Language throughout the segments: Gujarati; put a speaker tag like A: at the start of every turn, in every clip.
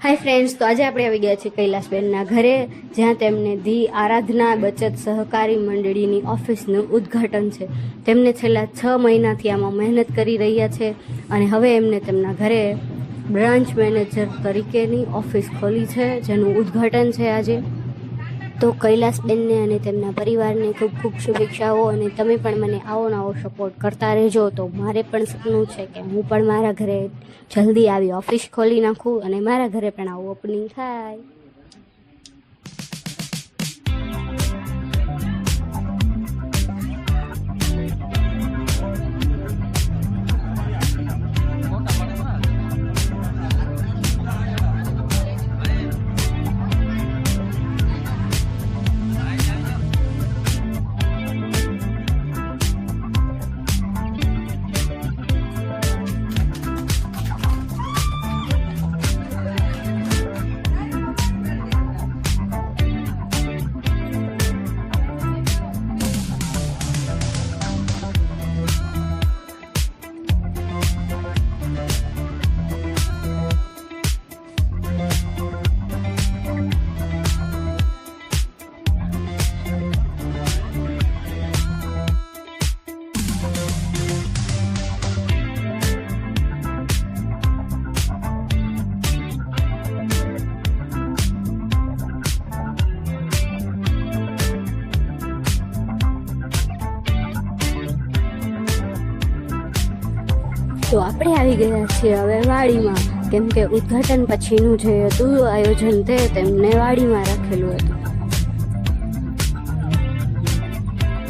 A: હાય ફ્રેન્ડ્સ તો આજે આપણે આવી ગયા છીએ કૈલાસબેનના ઘરે, જ્યાં તેમને ધી આરાધના બચત સહકારી મંડળીની ઓફિસનું ઉદ્ઘાટન છે. તેમને છેલ્લા છ મહિનાથી આમાં મહેનત કરી રહ્યા છે અને હવે એમને તેમના ઘરે બ્રાન્ચ મેનેજર તરીકેની ઓફિસ ખોલી છે, જેનું ઉદ્ઘાટન છે આજે. તો કૈલાસબેનને અને તેમના પરિવારને ખૂબ ખૂબ શુભેચ્છાઓ અને તમે પણ મને આવો આવો સપોર્ટ કરતા રહેજો. તો મારે પણ સપનું છે કે હું પણ મારા ઘરે જલ્દી આવી ઓફિસ ખોલી નાખું અને મારા ઘરે પણ આવું ઓપનિંગ થાય. તો આપણે આવી ગયા છીએ હવે વાડીમાં. કેમ કે ઉદ્ઘાટન પછીનું જે હતું, આયોજન તે તેમને વાડીમાં રાખેલું હતું.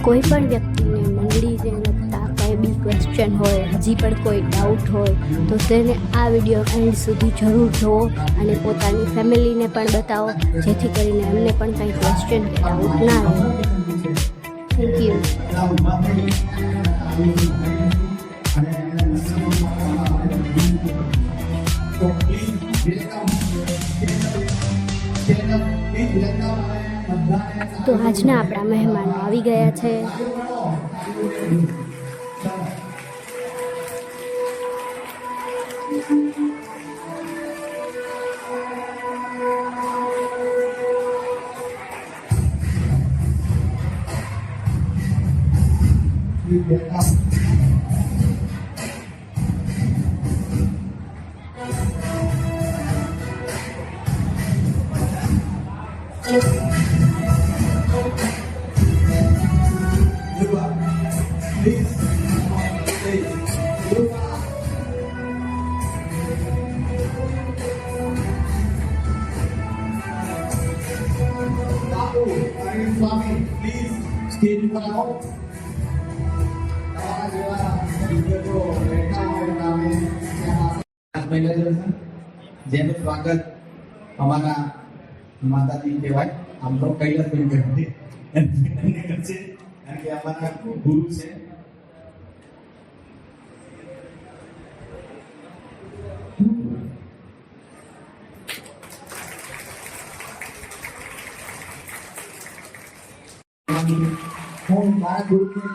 A: કોઈ પણ વ્યક્તિને મંડળીને લગતા કંઈ બી ક્વેશ્ચન હોય, હજી પણ કોઈ ડાઉટ હોય, તો તેને આ વીડિયો એન્ડ સુધી જરૂર જુઓ અને પોતાની ફેમિલીને પણ બતાવો, જેથી કરીને એમને પણ કંઈ ક્વેશ્ચન કે ડાઉટ ના આવે થેન્ક યુ તો આજના આપણા મહેમાનો આવી ગયા છે.
B: સ્ટેજ કહેવાય આમ તો કૈલાસ બેન કહેવાય એમને કરશે કારણ કે અમારા ગુરુ છે હું મારા ગુરુને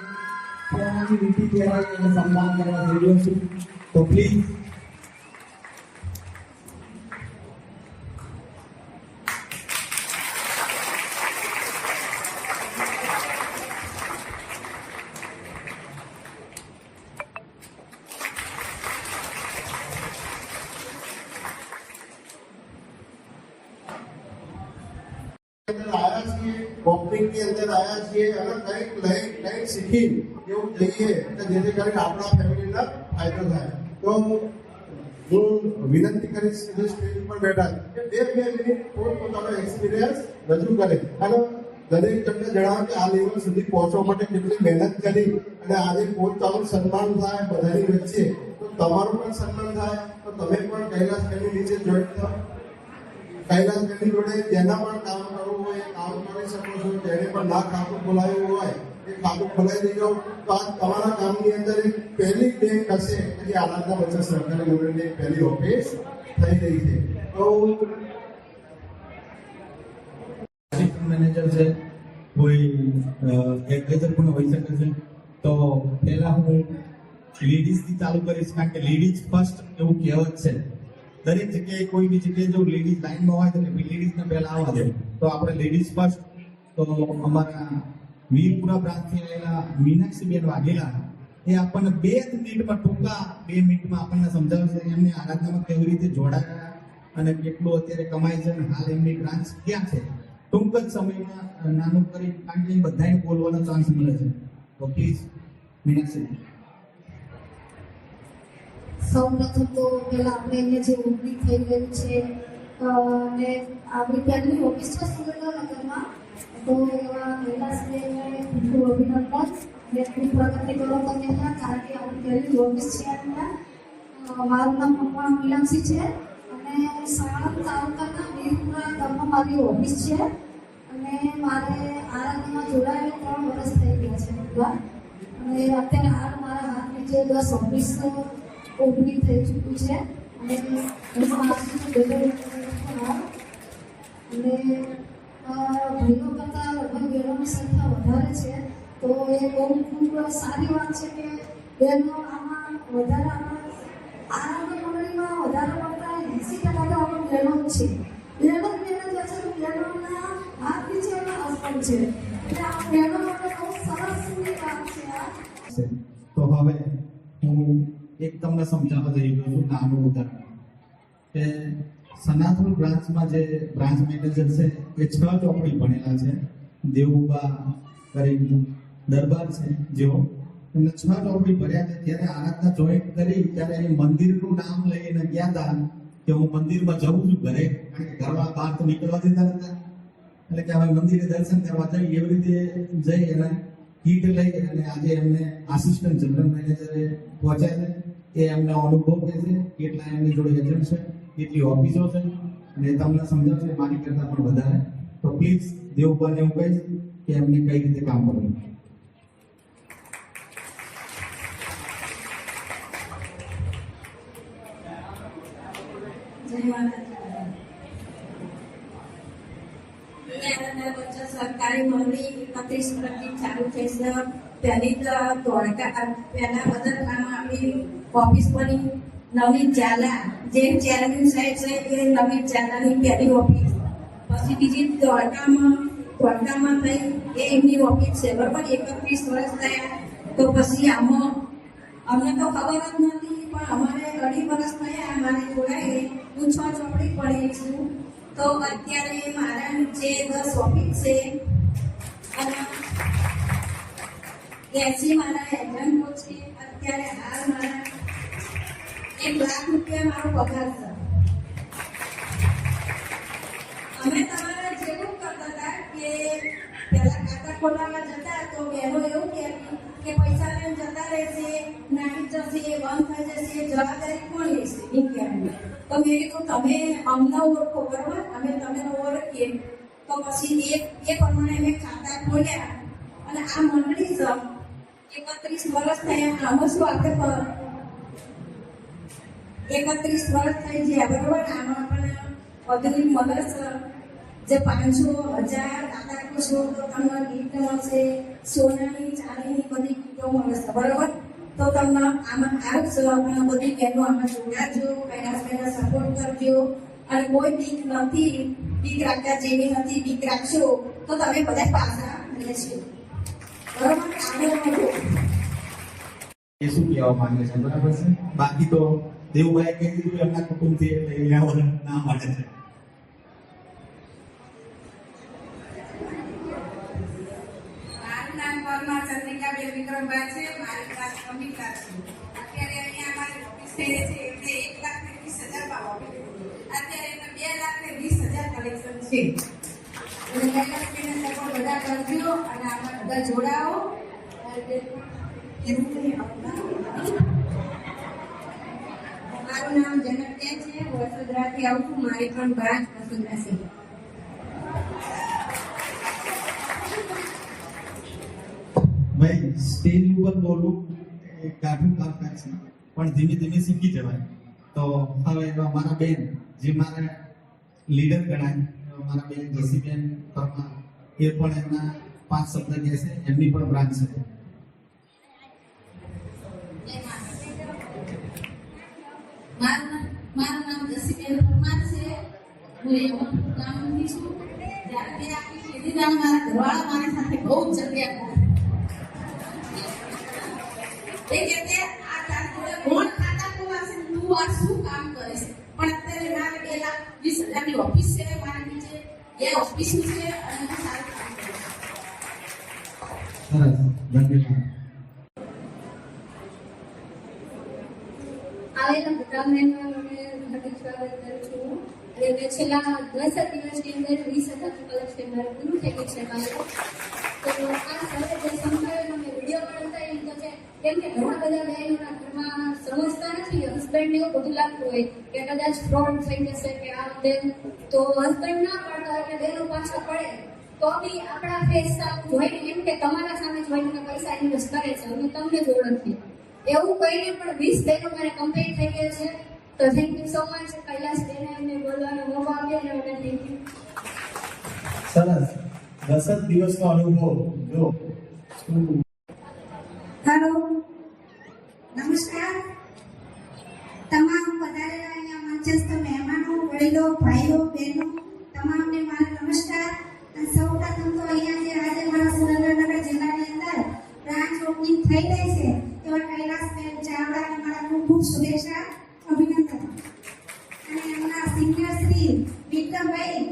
B: કહેવાની રીતિ કહેવાય એને સન્માન કરવા જઈ રહ્યો છું તો પ્લીઝ અંદર આયા છીએ ઓપનિંગની અંદર આયા છીએ અને કંઈક લઈ કંઈક શીખી એવું જઈએ કે જેથી કરીને આપણા ફેમિલીને ફાયદો થાય. તો હું વિનંતી કરીશ જે સ્ટેજ પર બેઠા કે બે બે મિનિટ પોતપોતાનો એક્સપિરિયન્સ રજૂ કરે. અને દરેક તમને જણાવે કે આ લેવલ સુધી પહોંચવા માટે કેટલી મહેનત કરી અને આજે પોતાનું સન્માન થાય બધાની વચ્ચે. તો તમારું પણ સન્માન થાય. તો તમે પણ કૈલાસ ફેમિલી નીચે જોઈન થાવ કૈલાસ ફેમિલી જોડે જેના પણ કામ કરવું હોય, કામ કરી શકો છો જેને પણ ના ખાતું બોલાવ્યું હોય. એ ખાતું ખોલાવી દેજો તો આ તમારા ગામની અંદર એક પહેલી બેંક હશે. કે જે આનંદના બચત સહકારી મંડળની પહેલી ઓફિસ થઈ રહી છે. તો
C: મેનેજર છે. કોઈ એડવાઇઝર પણ હોઈ શકે છે. તો પહેલા હું લેડીઝથી ચાલુ કરીશ કારણ કે લેડીઝ ફર્સ્ટ એવું કહેવત છે. દરેક જગ્યાએ કોઈ બી જગ્યાએ જો લેડીઝ લાઈનમાં હોય તો લેડીઝને પહેલા આવવા દે તો આપણે લેડીઝ ફર્સ્ટ તો અમારા વીરપુરા પ્રાંતથી આવેલા મીનાક્ષીબેન વાઘેલા એ આપણને બે જ મિનિટમાં ટૂંકા બે મિનિટમાં આપણને સમજાવશે એમને આરાધનામાં કેવી રીતે જોડાયા અને કેટલું અત્યારે કમાય છે અને હાલ એમની બ્રાન્ચ ક્યાં છે. ટૂંક જ સમયમાં નાનું કરી કારણ કે બધાને બોલવાનો ચાન્સ મળે છે. તો પ્લીઝ મીનાક્ષી
D: સૌ તો પહેલાં આપણે એને જે ઓપનિંગ થઈ ગયું છે અને આપણી પહેલી ઓફિસ સુરેન્દ્રનગરમાં તો એવા મહિલા ખૂબ અભિનંદન અને ખૂબ પ્રગતિ કરો તમે કારણ કે આપણી પહેલી ઓફિસ છે અહીંયા મારું નામ પણ મીનાક્ષી છે અને સાણંદ તાલુકાના વીરપુરા ગામમાં મારી ઓફિસ છે અને મારે આરાધનામાં જોડાયેલા ત્રણ વર્ષ થઈ ગયા છે પૂરા અને અત્યારે હાલ મારા હાથ નીચે દસ ઓફિસ ઓપનિંગ થઈ ચૂક્યું છે અને ભાઈઓ કરતાં લગભગ બહેનોની સંખ્યા વધારે છે. તો એ બહુ ખૂબ સારી વાત છે કે બહેનો આમાં વધારે આમાં આરોગ્ય મંડળીમાં વધારે પડતા એંસી ટકા તો આપણે બહેનો જ છે. બહેનો જ બહેનો જે છે બહેનોના હાથ નીચે એમના હસબન્ડ છે. એટલે આ બહેનો માટે બહુ સરસ વાત છે આ.
C: તો હવે હું એક તમને સમજાવવા જઈ રહ્યો છું નાનું ઉદાહરણ. કે સનાતન બ્રાન્ચમાં જે બ્રાન્ચ મેનેજર છે, એ છ ચોપડી ભણેલા છે. દેવુબા કરીને દરબાર છે જેઓ. એમને છ ચોપડી ભર્યા છે ત્યારે આરાધના જોઈન્ટ કરી, ત્યારે એ મંદિરનું નામ લઈને ગયા હતા કે હું મંદિરમાં જઉં છું ઘરે, કારણ કે ઘરમાં બહાર તો નીકળવા દેતા હતા એટલે કે હવે મંદિરે દર્શન કરવા જઈ, એવી રીતે જઈ અને કીટ લઈ અને આજે એમને આસિસ્ટન્ટ જનરલ મેનેજરે પહોંચ્યા છે એ એમનો અનુભવ કહે છે કેટલા એમની જોડે એજન્ટ છે કેટલી ઓફિસો છે અને તમને સમજાવશે, મારી કરતા પણ વધારે. તો પ્લીઝ દેવભાઈને હું કહીશ કે એમને કઈ રીતે કામ કરવું.
E: સરકારી મંડળી ચાલુ થઈ છે પહેલી તો ધોળકા પહેલા ઓફિસ બની નવી ચાલા જે ચેરમેન સાહેબ છે એ નવી ચાલાની પહેલી ઓફિસ પછી બીજી દ્વારકામાં દ્વારકામાં થઈ એ એમની ઓફિસ છે. બરાબર, એકત્રીસ વર્ષ થયા. તો પછી આમાં, અમને તો ખબર જ નથી પણ અમારે અઢી વર્ષ થયા અમારે જોડાઈ હું છ ચોપડી પડી છું. તો અત્યારે મારા જે દસ ઓફિસ છે એસી મારા એજન્ટો છે, અત્યારે હાલ મારા એક લાખ રૂપિયા મારો પગાર છે અમે તમારા જેવું કરતા હતા કે પેલા ખાતા ખોલાવા જતા તો બહેનો એવું કહેતી કે પૈસા લઈને જતા રહેશે, નાખી જશે, બંધ થઈ જશે, જવાબદારી કોણ લેશે? એમ કહેવાનું તો મેં કીધું, તમે અમને ઓળખો, બરોબર? અમે તમને ઓળખીએ. તો પછી એ એ પ્રમાણે અમે ખાતા ખોલ્યા. અને આ મંડળી છે એકત્રીસ વર્ષ થયા, આમાં શું પ- એકત્રીસ વર્ષ થઈ ગયા, બરોબર? આમાં પણ આધુનિક મદદ, જે પાંચસો હજાર દાદા કુશો તો તમને ગીત મળશે સોનાની ચાંદીની બધી ગીતો મળશે બરોબર? તો તમને આમાં આવશો આપણે બધી બહેનો આમાં જોડાજો પેરેન્ટ્સ પહેલા સપોર્ટ કરજો. અને કોઈ બીક નથી, બીક રાખતા જેવી નથી, બીક રાખશો, તો તમે બધા પાછા રહેશો. બરોબર? આગળ વધો.
C: એ શું કહેવા માંગે છે? બરાબર છે? બાકી તો દેવુભાઈ કહી દીધું એમના કુટુંબથી એટલે અહીંયા ના મળે છે
F: એક લાખ ને વીસ હજારમાં અત્યારે બે લાખ ને વીસ હજાર કલેક્શન છે અને આમાં બધા જોડાઓ કંઈ આપના મારું નામ જનકિયા છે વસુધરાથી આવું છું મારી પણ બ્રાન્ચ વસુધરા છે
C: ભાઈ, સ્ટેજ ઉપર બોલવું એ કાઠું કામકાજ છે, પણ ધીમે ધીમે શીખી જવાય. તો હવે મારા બેન, જે મારા લીડર ગણાય મારા બેન, જસીબેન, પરમાર, એ પણ એમના પાંચ શબ્દ કહેશે એમની પણ બ્રાન્ચ છે
F: મારું નામ મારું નામ જસીબેન
E: હું એમાં ગામની છું જ્યારે મેં આપી લીધી ત્યારે મારા ઘરવાળા મારી સાથે બહુ જ ઝઘડ્યા એ કહેતે આ તારી જોડે કોણ ખાતા ખોલાશે તું આ શું કામ કરે છે? પણ અત્યારે મારે બે લાખ વીસ હજારની ઓફિસ છે, મારા નીચે. બે ઓફિસ છે અને હું સારું કામ કરું છું.
C: સરસ ધન્યવાદ
D: આવેલા પ્રોગ્રામમાં અમે હાર્દિક સ્વાગત કરું છું અને મેં છેલ્લા દસ વીસ હજાર છે મારું. તો આ સાથે જે છે, કેમ ઘણા બધા સમજતા નથી હસબન્ડને એવું બધું લાગતું હોય કે કદાચ ફ્રોડ થઈ જશે કે આ તેમ તો હસબન્ડ ના પાડતા હોય એટલે બહેનો પાછા પડે. તો બી આપણા ફેસ જોઈને એમ કે તમારા સામે જોઈને પૈસા ઇન્વેસ્ટ કરે છે, અમે તમને જ ઓળખીએ એવું કહીને પણ વીસ બહેનો મારે કમ્પ્લીટ થઈ ગયા છે. તો thank you so much Kailas બેને અમને બોલવાનો મોકો આપ્યો અને મને થેન્ક યુ
C: સરસ. દસ જ દિવસનો અનુભવ. જો.
G: હેલો. નમસ્કાર. તમામ પધારેલા અહીંયા મંચસ્થ મહેમાનો વડીલો ભાઈઓ બહેનો તમામને મારા નમસ્કાર. અને સૌપ્રથમ તો અહીંયા જે આજે મારા સુરેન્દ્રનગર જિલ્લાની અંદર બ્રાન્ચ ઓપનિંગ થઈ રહી છે એવા કૈલાસબેન ચાવડાને મારા ખૂબ ખૂબ શુભેચ્છા. અભિનંદન. અને એમના સિનિયર શ્રી વિક્રમભાઈ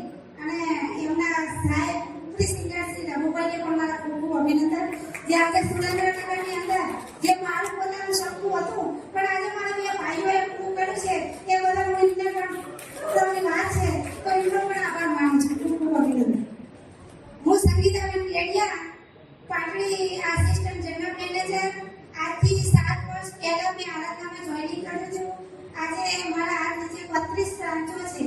G: અને એમના સાહેબ સિનિયર શ્રી પણ મારા ખૂબ અભિનંદન. જે આજે સુરેન્દ્રનગરની અંદર જે મારું પોતાનું સપનું હતું પણ આજે મારા બે ભાઈઓએ પૂરું કર્યું છે એ બધા હું એમને પણ તમને વાત છે તો એમનો પણ આભાર માનું છું ખૂબ ખૂબ અભિનંદન હું Sangitaben Kedia Patdi assistant general manager આજથી સાત વર્ષ પહેલા મેં આરાધનામાં જોઈનિંગ કર્યું હતું આજે મારા હાથ નીચે બત્રીસ બ્રાન્ચો છે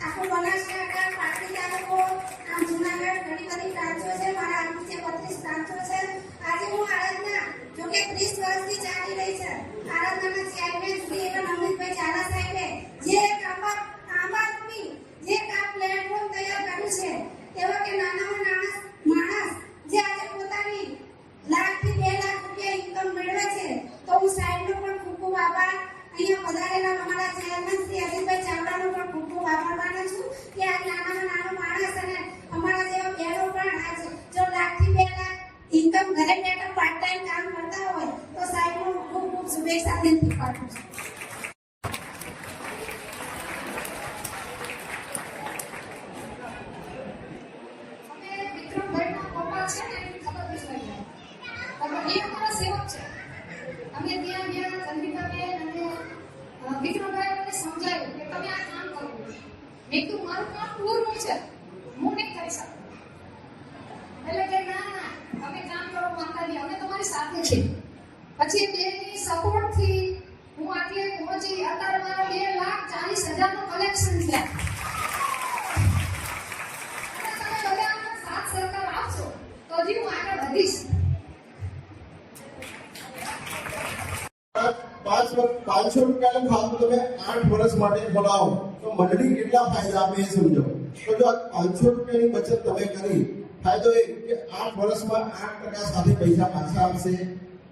G: આખો બનાસકાંઠા પાટડી તાલુકો આમ જુનાગઢ ઘણી બધી બ્રાન્ચો છે મારા હાથ નીચે બત્રીસ બ્રાન્ચો છે આજે હું આરાધના જો કે ત્રીસ વર્ષથી ચાલી રહી છે આરાધનાના ચેરમેન શ્રી એવા નવનીતભાઈ ઝાલા સાહેબે જે એક આંબા આંબારૂપી જે એક આ પ્લેટફોર્મ તૈયાર કર્યું છે એવા કે નાનામાં નાના માણસ જે આજે પોતાની લાખથી બે લાખ રૂપિયા ઇન્કમ મેળવે છે તો હું સાહેબનો પણ ખૂબ ખૂબ આભાર અહીંયા પધારેલા અમારા ચેરમેન શ્રી અજીતભાઈ ચાવડાનો પણ ખૂબ ખૂબ આભાર માનું છું કે આ નાનામાં નાનો માણસ અને અમારા જેવા બહેનો પણ આજે જો લાખથી બે લાખ ઇન્કમ ઘરે બેઠા પાર્ટ ટાઈમ કામ કરતા હોય તો સાહેબનો ખૂબ ખૂબ શુભેચ્છા દિલથી પાઠવું છું
D: અમે વિક્રમભાઈના પપ્પા છે ને એની ખબર વિશ્વાઈ અમે એ અમારા સેવક છે અમે ત્યાં ગયા ચંદ્રિકાબેન અને અ, વિક્રમભાઈ મને સમજાવ્યું કે તમે આ કામ કરો મેં કીધું મારું કામ પૂરું છે હું નહીં કરી શકું એટલે કે ના ના તમે કામ કરો માતાજી અમે તમારી સાથે છીએ પછી બેની સપોર્ટથી હું આટલે પહોંચી અત્યારે મારા બે લાખ ચાલીસ હજારનું કલેક્શન છે અને તમે બધા આનો સાથ સહકાર આપશો તો હજી હું આગળ વધીશ
B: પાંચ વર્ષ પાંચસો રૂપિયાનું ખાતું તમે આઠ વર્ષ માટે ખોલાવો તો મંડળી કેટલા ફાયદા આપે એ સમજો તો જો આ પાંચસો રૂપિયાની બચત તમે કરી ફાયદો એ કે આઠ વર્ષમાં આઠ ટકા સાથે પૈસા પાછા આપશે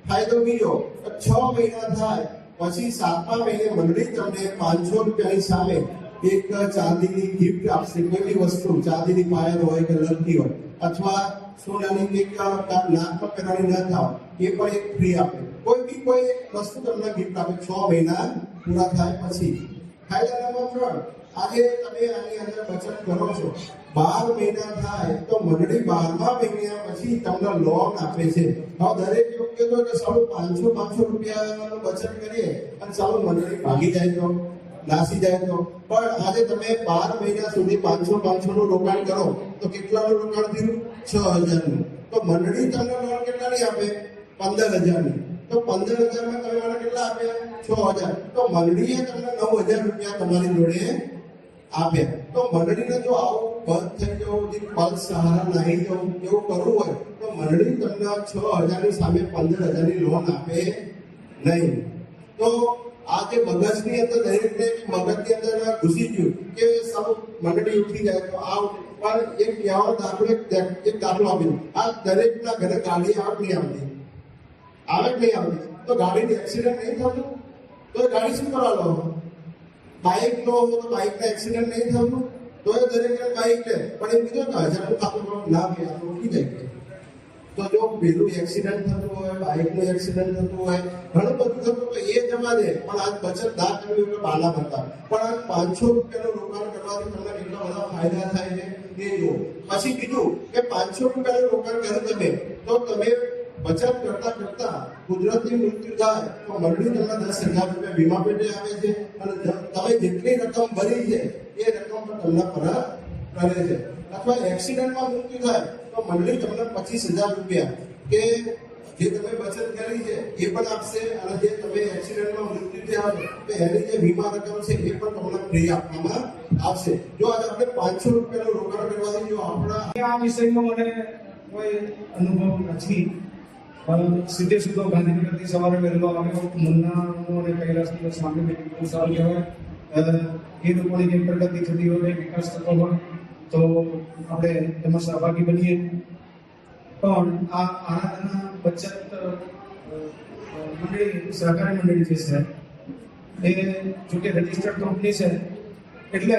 B: ફાયદો બીજો તો છ મહિના થાય પછી સાતમા મહિને મંડળી તમને પાંચસો રૂપિયાની સામે એક ચાંદીની ગિફ્ટ આપશે, કોઈ બી વસ્તુ, ચાંદીની પાયલ હોય કે લગતી હોય, અથવા સોનાની કે નાકમાં પહેરવાની ન થાવ, એ પણ એક ફ્રી આપે. કોઈ બી કોઈ એક વસ્તુ તમને ગિફ્ટ આપે, છ મહિના પૂરા થાય પછી. ફાયદા નંબર ત્રણ આજે તમે આની અંદર બચત કરો છો. બાર મહિના થાય તો મંડળી બારમા મહિના પછી તમને લોન આપે છે. હવે દરેક વ્યક્તિ તો સારું પાંચસો પાંચસો રૂપિયાનું બચત કરીએ અને સારું મંડળી ભાગી જાય તો? નાસી જાય તો પણ આજે તમે બાર મહિના સુધી પાંચસો પાંચસો નું રોકાણ કરો, તો કેટલાનું રોકાણ થયું? છ હજારનું. તો મંડળી તમને લોન કેટલાની આપે? પંદર હજારની. તો પંદર હજારમાં તમે મને કેટલા આપ્યા? છ હજાર. તો મંડળીએ તમને નવ હજાર રૂપિયા તમારી જોડે આપ્યા. તો મંડળીને જો આવું બંધ થઈ જવું, જે પલ સહારા નાહી જવું, એવું કરવું હોય, તો મંડળી તમને છ હજારની સામે પંદર હજારની લોન આપે નહીં. તો આ જે મગજની અંદર દરેકને મગજની અંદર ઘૂસી ગયું કે સૌ મંડળી ઉઠી જાય તો આ પણ એક કહેવાનો દાખલો એક એક દાખલો આપી દઉં. આ દરેકના ઘરે ગાડી આવે નહીં આવતી આવે કે નહીં આવતી તો ગાડીની એક્સિડન્ટ નહીં થતું તો એ ગાડી શું કરવા લો બાઇક લો તો બાઇકના એક્સિડન્ટ નહીં થતું તો એ દરેક બાઈક લે પણ એમ કીધું કે હજારનું ખાતું પણ ના ભાઈ આ તો ઉઠી જાય કે. તો જો પેલું એક્સિડન્ટ થતું હોય બાઇકનું એક્સિડન્ટ થતું હોય, ઘણું બધું થતું હોય એ જવા દે. પણ આજ બચત ના કરવી એટલે બાના બનતા પણ આજ પાંચસો રૂપિયાનું રોકાણ કરવાથી તમને કેટલા બધા ફાયદા થાય છે એ જુઓ. પછી બીજું કે પાંચસો રૂપિયાનું રોકાણ કરો તમે, તો તમે બચત કરતા કરતા કુદરતની મૃત્યુ થાય, તો મળ્યું તમને દસ હજાર રૂપિયા વીમા પેટે આવે છે અને તમે જેટલી રકમ ભરી છે, એ રકમ પણ તમને પરત કરે છે. અથવા એક્સિડન્ટમાં મૃત્યુ થાય તો મંડળી તમને પચીસ હજાર રૂપિયા કે જે તમે બચત કરી છે, એ પણ આપશે અને જે તમે એક્સિડન્ટમાં મૃત્યુ થયા તો એની જે વીમા રકમ છે, એ પણ તમને ફ્રી આપવામાં આવશે. જો આજે આપણે પાંચસો રૂપિયાનું રોકાણ કરવાથી જો આપણા
H: આ વિષયમાં મને કોઈ અનુભવ નથી. પણ સીધે સીધો ગાંધીનગરથી સવારે વહેલો આવ્યો મુન્નાનો અને કૈલાસનો સામે સારું કહેવાય. એ લોકોની જે પ્રગતિ થતી હોય, વિકાસ થતો હોય તો આપણે એમાં સહભાગી બનીએ. પણ આ આરાધના બચત મંડળી, સહકારી મંડળી જે છે, એ જોકે રજિસ્ટર્ડ કંપની છે, એટલે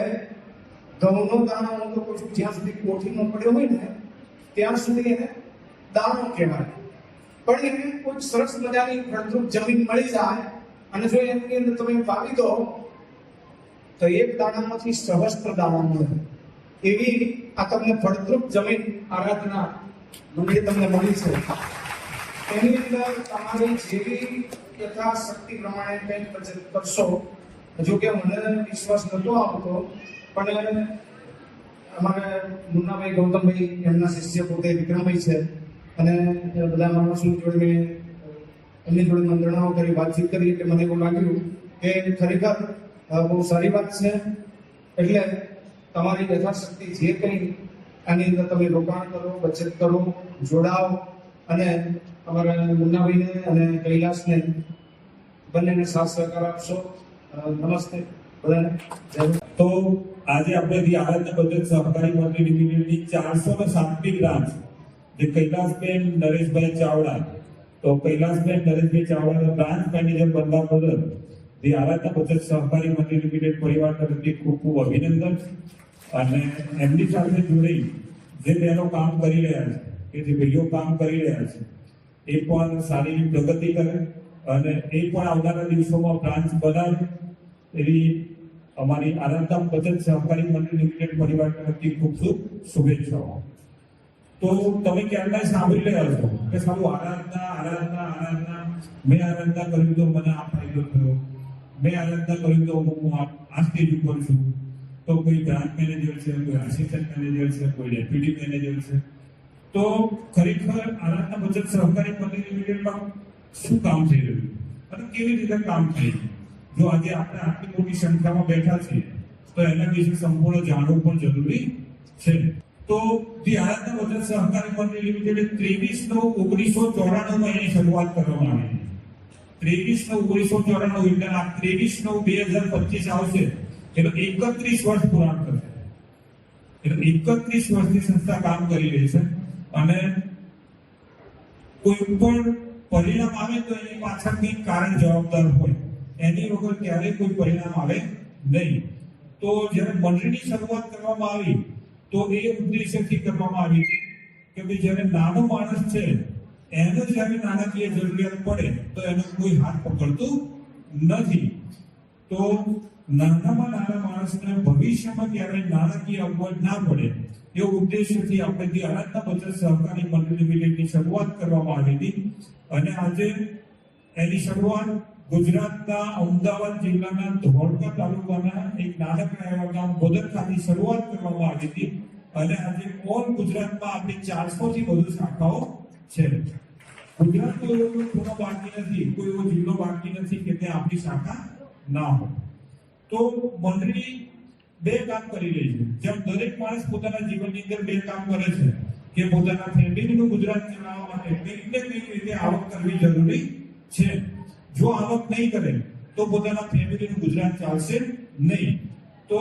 H: ઘઉંનો દાણો તો કહું જ્યાં સુધી કોઠીમાં પડ્યો હોય ને, ત્યાં સુધી એને દાણો કહેવાય. પણ એને કોઈ સરસ મજાની ફળદ્રુપ જમીન મળી જાય અને જો એની અંદર તમે વાવી દો, તો એક દાણામાંથી સહસ્ત્ર દાણા મળે. એવી આ તમને ફળદ્રુપ જમીન આરાધના મંદિર તમને મળી છે. એની અંદર તમારી જેવી યથાશક્તિ પ્રમાણે કંઈક બચત કરશો જો કે મને વિશ્વાસ નહોતો આવતો, પણ અમારે મુન્નાભાઈ ગૌતમભાઈ એમના શિષ્ય પોતે વિક્રમભાઈ છે. અને બધા માણસો જોડે મેં એમની જોડે મંત્રણાઓ કરી, વાતચીત કરી, એટલે મને એવું લાગ્યું કે ખરેખર બહુ સારી વાત છે. એટલે તમારી યથાશક્તિ જે કંઈ આની અંદર તમે રોકાણ કરો બચત કરો જોડાઓ અને અમારા મુન્નાભાઈને અને કૈલાસને બંનેને સાથ સહકાર આપશો. અ, નમસ્તે. બધાને જય હિન્દ.
I: તો આજે આપણે ધી આરાધના બચત સહકારી મંડળી લિમિટેડની ચારસો ને સાતમી બ્રાન્ચ જે કૈલાસબેન નરેશભાઈ ચાવડા તો કૈલાસબેન નરેશભાઈ ચાવડાના બ્રાન્ચ મેનેજર બનવા બદલ ધી આરાધના બચત સહકારી મંડળી લિમિટેડ પરિવાર તરફથી ખૂબ ખૂબ અભિનંદન. અને એમની સાથે જોડી જે બહેનો કામ કરી રહ્યા છે, કે જે ભાઈઓ કામ કરી રહ્યા છે, એ પણ સારી પ્રગતિ કરે અને એ પણ આવનારા દિવસોમાં બ્રાન્ચ બનાવે એવી અમારી આરાધના બચત સહકારી મંડળ લિમિટેડ પરિવાર તરફથી ખૂબ ખૂબ શુભેચ્છાઓ. તો તમે ક્યારના સાંભળી રહ્યા છો કે સારું આરાધના આરાધના આરાધના, મેં આરાધના કર્યું તો મને આ ફાયદો થયો મેં આરાધના કર્યું તો હું આ સ્ટેજ ઉપર છું. તો કોઈ બ્રાન્ચ મેનેજર છે, કોઈ આસિસ્ટન્ટ મેનેજર છે, કોઈ ડેપ્યુટી મેનેજર છે. તો ખરેખર આરાધના બચત સહકારી મંડળી લિમિટેડમાં શું કામ થઈ રહ્યું? અને કેવી રીતે કામ છે? જો આજે આપણે આટલી મોટી સંખ્યામાં બેઠા છીએ, તો એના વિશે સંપૂર્ણ જાણવું પણ જરૂરી છે. તો જે આરાધના બચત સહકારી મંડળી લિમિટેડે ત્રેવીસ નવ ઓગણીસો ચોરાણુંમાં એની શરૂઆત કરવામાં આવી. ત્રેવીસ નવ ઓગણીસો ચોરાણું એટલે આ ત્રેવીસ નવ બે હજાર પચીસ આવશે. એટલે એકત્રીસ વર્ષ પુરાણ કરશે એટલે એકત્રીસ વર્ષથી સંસ્થા કામ કરી રહી છે અને કોઈ પણ પરિણામ આવે તો એની પાછળ કંઈક કારણ જવાબદાર હોય. એની વગર ક્યારેય કોઈ પરિણામ આવે નહીં. તો જ્યારે મંડળીની શરૂઆત કરવામાં આવી, તો એ ઉદ્દેશ્યથી કરવામાં આવી હતી કે ભાઈ જ્યારે નાનો માણસ છે, એને જ્યારે નાણાકીય જરૂરિયાત પડે તો એનો કોઈ હાથ પકડતું નથી. તો નાનામાં નાના માણસને ભવિષ્યમાં ક્યારેય નાણાકીય અગવડ ના પડે એ ઉદ્દેશ્યથી આપણે જે અનાજના બચત સહકારી મંડળી શરૂઆત કરવામાં આવી હતી. અને આજે એની શરૂઆત ગુજરાતના અમદાવાદ જિલ્લાના ધોળકા તાલુકાના એક નાનકડા એવા ગામ બોદર ખાતે શરૂઆત કરવામાં આવી હતી. અને આજે ઓલ ગુજરાતમાં આપણી ચારસો થી વધુ શાખાઓ છે. ગુજરાત કોઈ એવો ખૂણો બાકી નથી, કોઈ એવો જિલ્લો બાકી નથી કે ત્યાં આપણી શાખા ના હોય. તો મંડળી બે કામ કરી રહી છે. જેમ દરેક માણસ પોતાના જીવનની અંદર બે કામ કરે છે, કે પોતાના ફેમિલીનું ગુજરાત ચલાવવા માટે કંઈક ને કંઈક રીતે આવક કરવી જરૂરી છે. જો આવક નહીં કરે, તો પોતાના ફેમિલીનું ગુજરાત ચાલશે નહીં. તો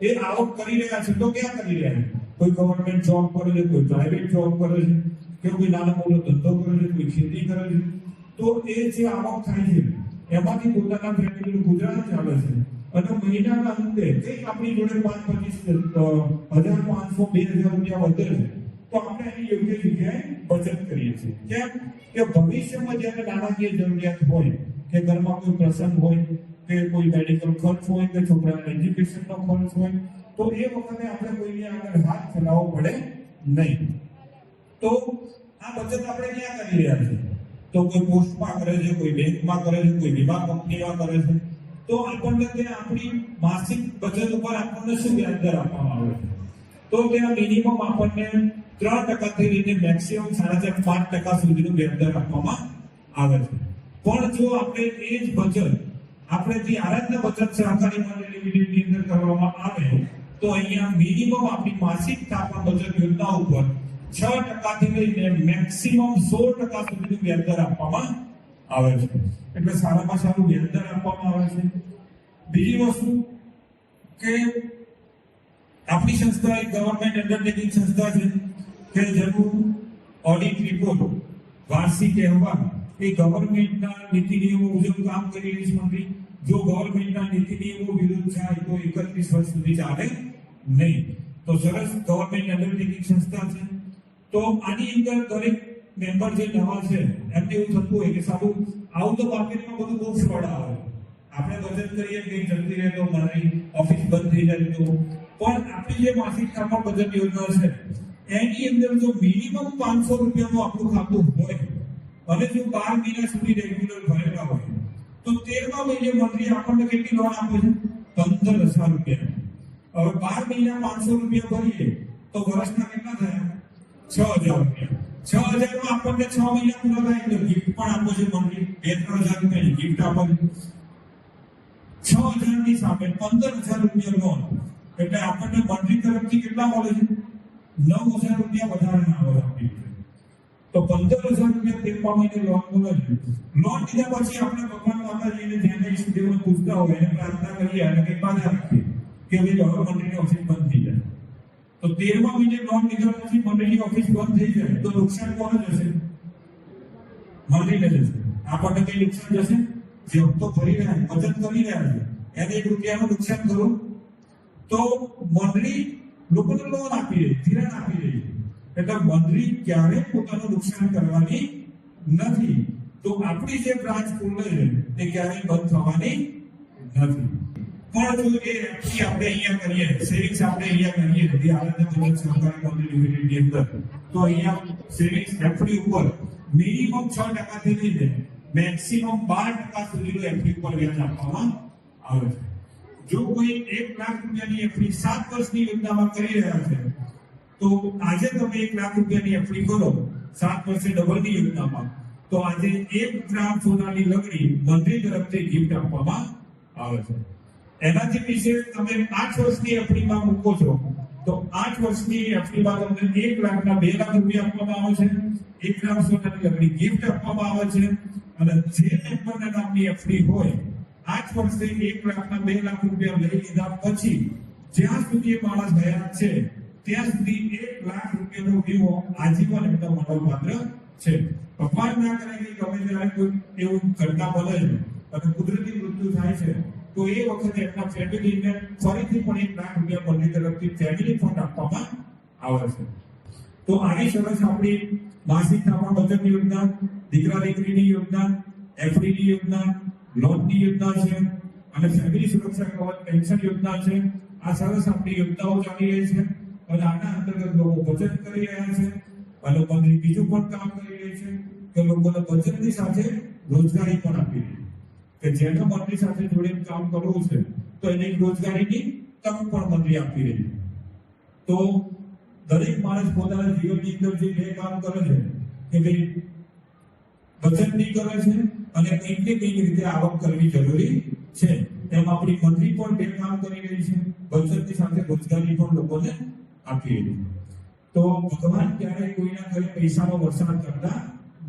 I: એ આવક કરી રહ્યા છે તો ક્યાં કરી રહ્યા છે? કોઈ ગવર્મેન્ટ જોબ કરે છે, કોઈ પ્રાઇવેટ જોબ કરે છે, કે કોઈ નાનો મોટો ધંધો કરે છે, કોઈ ખેતી કરે છે. તો એ જે આવક થાય છે એમાંથી પોતાના ફેમિલીનું ગુજરાન ચાલે છે. અને મહિનાના અંતે કંઈક આપણી જોડે પાંચ પચીસ હજાર પાંચસો, બે હજાર રૂપિયા વધે છે, તો આપણે એની યોગ્ય જગ્યાએ બચત કરીએ છીએ. કેમ કે ભવિષ્યમાં જ્યારે નાણાકીય જરૂરિયાત હોય, કે ઘરમાં કોઈ પ્રસંગ હોય, કે કોઈ મેડિકલ ખર્ચ હોય, કે છોકરાના એજ્યુકેશનનો ખર્ચ હોય, તો એ વખતે આપણે કોઈને આગળ હાથ ફેલાવવો પડે નહીં. તો આ બચત આપણે ક્યાં કરી રહ્યા છીએ? તો કોઈ પોસ્ટમાં કરે છે, કોઈ બેંકમાં કરે છે, કોઈ વીમા કંપનીમાં કરે છે. તો આપણને તે આપણી માસિક બચત ઉપર આપણને શું વ્યાજ દર આપવામાં આવે છે? તો ત્યાં મિનિમમ આપણને ત્રણ ટકાથી લઈને મેક્સિમમ સાડા ચાર, પાંચ ટકા સુધીનું વ્યાજ દર આપવામાં આવે છે. પણ જો આપણે એ જ બચત, આપણે જે આરાધના બચત સહકારી લિમિટેડની અંદર કરવામાં આવે, તો અહીંયા મિનિમમ આપણી માસિક સ્થાપન બચત યોજના ઉપર છ ટકાથી લઈને મેક્સિમમ સોળ ટકા સુધીનું વ્યાજ દર આપવામાં આવે છે. એટલે સારામાં સારું વ્યાજદર આપવામાં આવે છે. બીજી વસ્તુ કે આપણી સંસ્થા એક ગવર્મેન્ટ અંડરટેકિંગ સંસ્થા છે કે જેનું ઓડિટ રિપોર્ટ વાર્ષિક અહેવાલ, એ ગવર્મેન્ટના નીતિ નિયમો મુજબ કામ કરી રહી છે મંત્રી. જો ગવર્મેન્ટના નીતિ નિયમો વિરુદ્ધ જાય તો એકત્રીસ વર્ષ સુધી ચાલે નહીં. તો સરસ ગવર્મેન્ટ અંડરટેકિંગ સંસ્થા છે તો આની અંદર દરેક મેમ્બર જે નવા છે, એમને એવું થતું હોય કે સાબુ આવું તો માર્કેટમાં બધું બહુ ફ્રોડ આવે આપણે બચત કરીએ કે જલ્દી રહે તો મારી ઓફિસ બંધ થઈ જાય તો. પણ આપણી જે માસિક થાપણ બચત યોજના છે, એની અંદર જો મિનિમમ પાંચસો રૂપિયાનું આપણું ખાતું હોય અને જો બાર મહિના સુધી રેગ્યુલર ભરેલા હોય, તો તેરમા મહિને મંત્રી આપણને કેટલી લોન આપે છે? પંદર હજાર રૂપિયા. હવે બાર મહિના પાંચસો રૂપિયા ભરીએ તો વર્ષના કેટલા થયા? છ હજાર રૂપિયા. છ હજારમાં આપણને છ મહિના પૂરા થાય એટલે ગિફ્ટ પણ આપો છે મમ્મી બે, ત્રણ હજાર રૂપિયાની ગિફ્ટ આપો છે. હજારની સામે પંદર હજાર રૂપિયા લોન એટલે આપણને મંડળી તરફથી કેટલા મળે છે? નવ હજાર રૂપિયા વધારાના ના આપી તો પંદર હજાર રૂપિયા તેરમા મહિને લોન મળે છે. લોન લીધા પછી આપણે ભગવાન માતાજીને જેને ઈષ્ટદેવને પૂછતા હોય એને પ્રાર્થના કરીએ અને કંઈ બાધા રાખીએ કે ભાઈ હવે મંત્રીની ઓફિસ બંધ થઈ જાય. તો તેરમા મહિને લોન લીધા પછી મંડળની ઓફિસ બંધ થઈ જાય, તો નુકસાન કોને જશે મંડળીને જશે આપણને કઈ નુકસાન જશે જે હપ્તો ભરી રહ્યા બચત કરી રહ્યા છે. એને એક રૂપિયાનું નુકસાન કરું તો મંડળી લોકોને લોન આપી રહી, ધિરાણ આપી રહી એટલે મંડળી ક્યારેય પોતાનું નુકસાન કરવાની નથી. તો આપણી જે બ્રાન્ચ ખુલ્લે છે, તે ક્યારેય બંધ થવાની નથી. જો અહીંયા કરીએ સેવિંગ્સ આપણે અહીંયા કરીએ બધી આનંદ બચત સહકારી લિમિટેડની અંદર તો અહીંયા સેવિંગ્સ એફડી ઉપર મિનિમમ છ ટકાથી લઈને મેક્સિમમ બાર ટકા સુધીનું એફડી ઉપર વ્યાજ આપવામાં આવે છે જો કોઈ એક લાખ રૂપિયાની એફડી સાત વર્ષની યોજનામાં કરી રહ્યા છે તો આજે તમે એક લાખ રૂપિયાની એફડી કરો સાત વર્ષે ડબલની યોજનામાં તો આજે એક ગ્રામ સોનાની લગડી મંત્રી તરફથી ગિફ્ટ આપવામાં આવે છે એનાથી વિશેષ તમે પાંચ વર્ષની એફડીમાં મૂકો છો, તો આઠ વર્ષની એફડીમાં તમને એક લાખના બે લાખ રૂપિયા આપવામાં આવે છે, એક લાખ સોનાની લગડી ગિફ્ટ આપવામાં આવે છે, અને જે મેમ્બરના નામની એફડી હોય આઠ વર્ષે એક લાખના બે લાખ રૂપિયા લઈ લીધા પછી, જ્યાં સુધી માણસ હયાત છે, ત્યાં સુધી એક લાખ રૂપિયાનો વીમો આજીવન એમનો મળવાપાત્ર છે. ભગવાન ના કરે કે ગમે ત્યારે કોઈ એવું ઘટના બને અને કુદરતી મૃત્યુ થાય છે તો એ વખતે એમના ફેમિલીને ફરીથી પણ એક લાખ રૂપિયા મંડળી તરફથી ફેમિલી ફંડ આપવામાં આવે છે. તો આની સરસ આપણી માસિક નામા બચત યોજના, દીકરા દીકરીની યોજના એફડી ની યોજના, લોનની યોજના છે, અને ફેમિલી સુરક્ષા કવચ પેન્શન યોજના છે. આ સરસ આપણી યોજનાઓ ચાલી રહી છે. અને આના અંતર્ગત લોકો બચત કરી રહ્યા છે. અને લોકોને બીજું પણ કામ કરી રહી છે કે લોકોને બચતની સાથે રોજગારી પણ આપી રહી છે. કે જેને મંત્રી સાથે જોડીને કામ કરવું છે, તો એને રોજગારીની તક પણ મંત્રી આપી રહી તો દરેક માણસ પોતાના જીવનની અંદર જે બે કામ કરે છે, કે ભાઈ બચત બી કરે છે અને કંઈક ને કંઈક રીતે આવક કરવી જરૂરી છે એમ આપણી મંત્રી પણ બે કામ કરી રહી છે બચતની સાથે રોજગારી પણ લોકોને આપી રહી છે. તો ભગવાન ક્યારેય કોઈના ઘરે પૈસાનો વરસાદ કરતા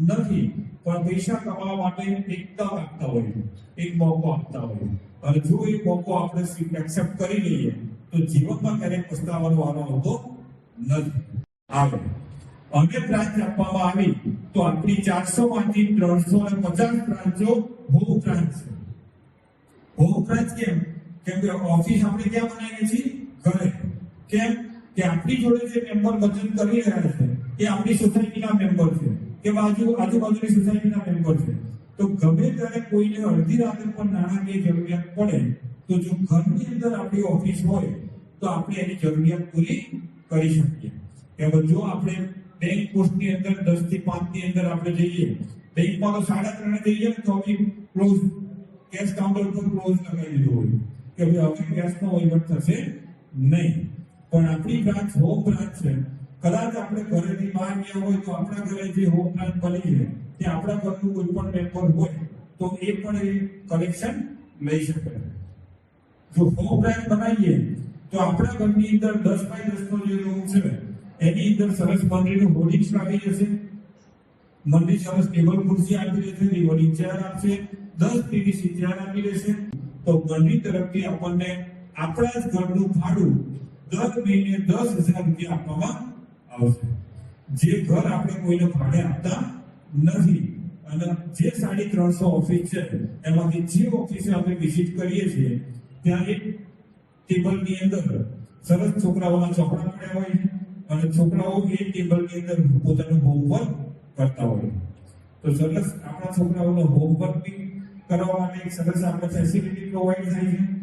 I: નથી. પણ પૈસા કમાવા માટે એક તક આપતા હોય એક મોકો આપતા હોય અને જો એ મોકો આપણે એક્સેપ્ટ કરી લઈએ, તો જીવનમાં ક્યારેય પસ્તાવાનો વારો આવતો નથી. આવે. અમે બ્રાન્ચ આપવામાં આવી, તો આપણી ચારસો માંથી ત્રણસો ને પચાસ બ્રાન્ચો બ્રાન્ચ છે બ્રાન્ચ કેમ? કેમ કે ઓફિસ આપણે ક્યાં બનાવીએ છીએ? ઘરે. કેમ? કે આપણી જોડે જે મેમ્બર વચન કરી રહ્યા છે, એ આપણી સોસાયટીના મેમ્બર છે. કે બાજુ આજુબાજુની સોસાયટીના મેમ્બર છે. તો ગમે ત્યારે કોઈને અડધી રાતે પણ નાણાકીય જરૂરિયાત પડે, તો જો ઘરની અંદર આપણી ઓફિસ હોય, તો આપણે એની જરૂરિયાત પૂરી કરી શકીએ. કે હવે જો આપણે બેંક પોસ્ટની અંદર દસથી પાંચની અંદર આપણે જઈએ, બેંકમાં તો સાડા ત્રણે જઈએ ને તો બી ક્લોઝ, કેશ કાઉન્ટર પર ક્લોઝ લગાવી દીધું હોય. કે ભાઈ હવે કેશનો વહીવટ થશે નહીં. પણ આપણી બ્રાન્ચ હોમ બ્રાન્ચ છે. કદાચ આપણે ઘરેથી બહાર ગયા હોય તો આપણા ઘરે જે હોમ પ્લાન બની છે તે આપણા ઘરનું કોઈ પણ મેમ્બર હોય, તો એ પણ એ કનેક્શન લઈ શકે. જો હોમ પ્લાન બનાવીએ, તો આપણા ઘરની અંદર દસ બાય દસ નો જે રૂમ છે, એની અંદર સરસ મંદિરનું હોર્ડિંગ્સ લાગી જશે મંદિર સરસ ટેબલ ખુરશી આપી દેશે રિવોલિંગ ચેર આપશે, દસ પીવીસી ચેર આપી દેશે. તો મંદિર તરફથી આપણને આપણા જ ઘરનું ભાડું દર મહિને દસ હજાર રૂપિયા આપવામાં આવશે. જે ઘર આપણે કોઈને ભાડે આપતા નથી અને જે સાડી ત્રણસો ઓફિસ છે, એમાંથી જે ઓફિસે આપણે વિઝિટ કરીએ છીએ, ત્યાં એક ટેબલની અંદર સરસ છોકરાઓના ચોપડા પડ્યા હોય અને છોકરાઓ એ ટેબલની અંદર પોતાનું હોમવર્ક કરતા હોય તો સરસ આપણા છોકરાઓનો હોમવર્ક બી કરવા માટે સરસ આપણે ફેસિલિટી પ્રોવાઈડ થાય છે.